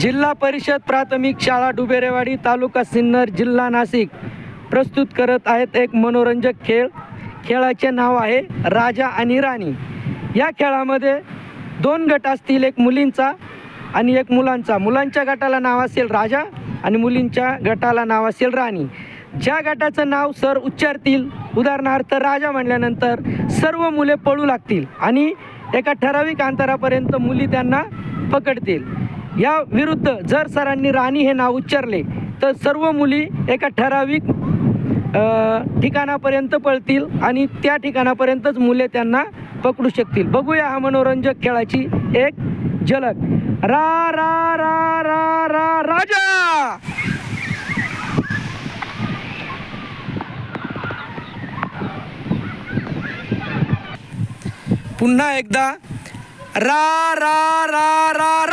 जिल्हा परिषद प्राथमिक शाळा डुबेरेवाडी तालुका सिन्नर जिल्हा नाशिक. प्रस्तुत करत आहेत एक मनोरंजक खेळ. खेळाचे नाव आहे राजा आणि राणी. या खेळामध्ये दोन गट असतील एक मुलींचा आणि एक मुलांचा. मुलांच्या गटाला नाव असेल राजा आणि मुलींच्या गटाला नाव असेल राणी. ज्या गटाचं नाव सर उच्चारतील उदाहरणार्थ राजा म्हणल्यानंतर सर्व मुले पळू लागतील आणि एका ठराविक अंतरापर्यंत मुली त्यांना पकडतील. या विरुद्ध जर सरांनी राणी हे नाव उच्चारले तर सर्व मुली एका ठराविक ठिकाणापर्यंत पळतील आणि त्या ठिकाणापर्यंतच मुले त्यांना पकडू शकतील. बघूया हा मनोरंजक खेळाची एक झलक. रा रा रा रा रा राजा! पुन्हा एकदा रा रा रा रा